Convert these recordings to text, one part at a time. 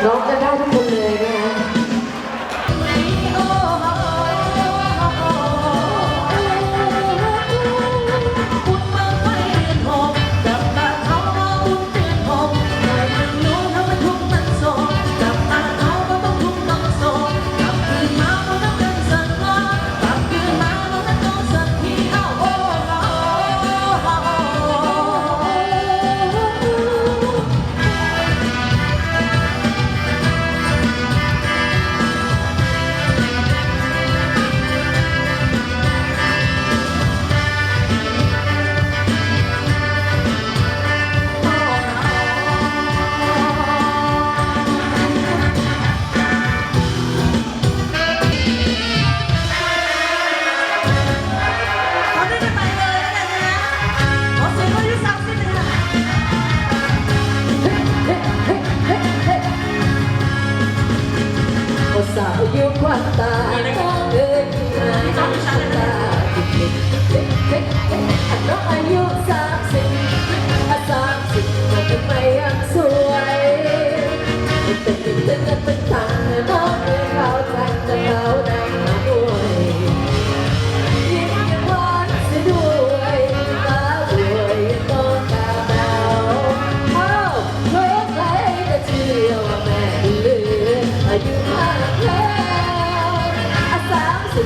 Não, não, não.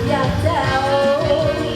down.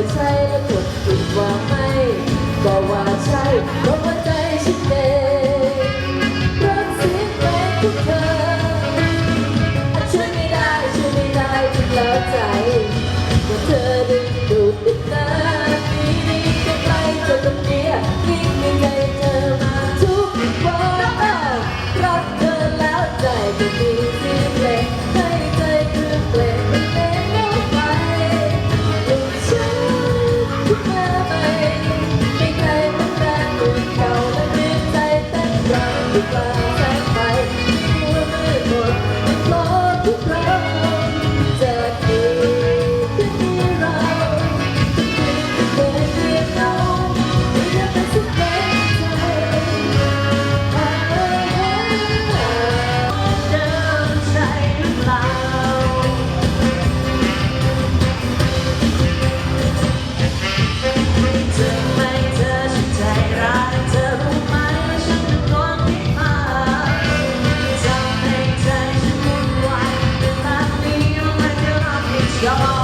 อใช่แล้วกดผิดว่าไม่ก็ว่าใช่เพราะว่าใจฉันเองรักเสียงแปเธอช่วยไม่ได้ช่วยไม่ได้ถึงแล้วใจว่าเธอดึงดูดติดหนนี้นี่ใกล้จะตมีายนี่ยัไงเธอทุกวันรักเธอแล้วใจก็มี 드라마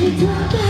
you.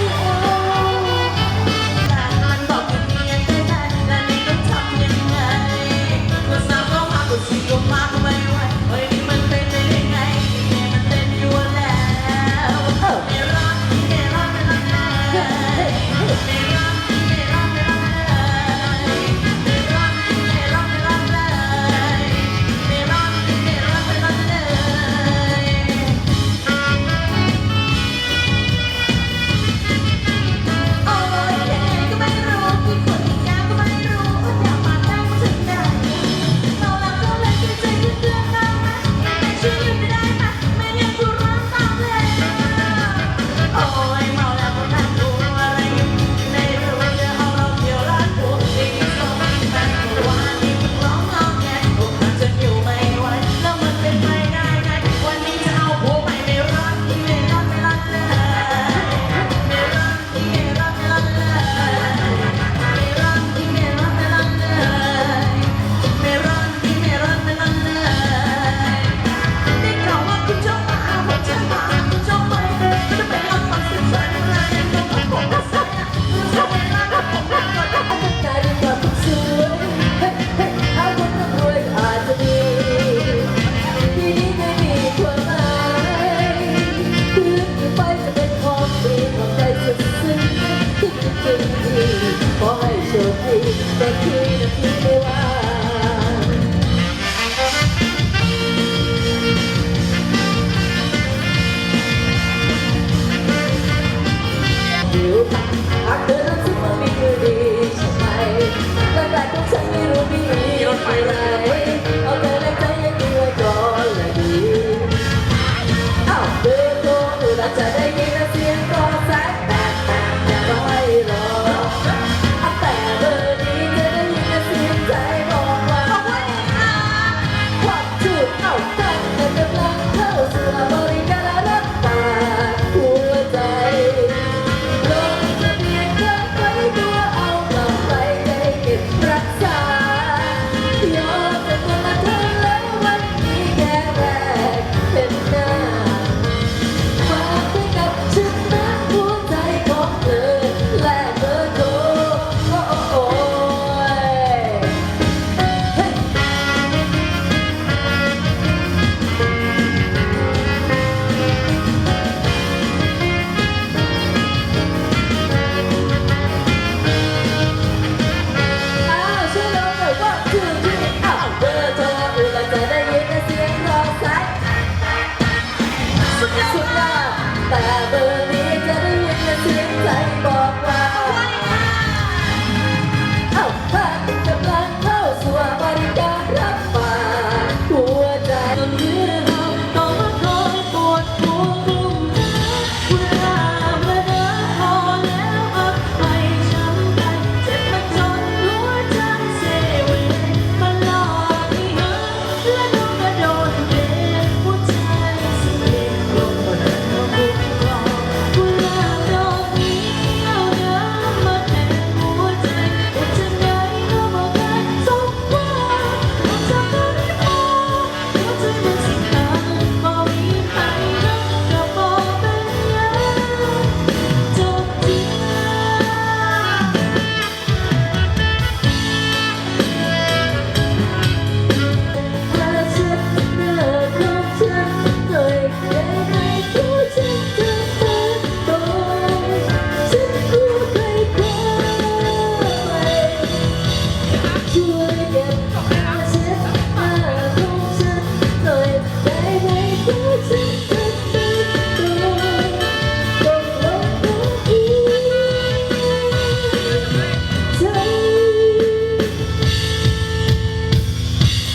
keep you up.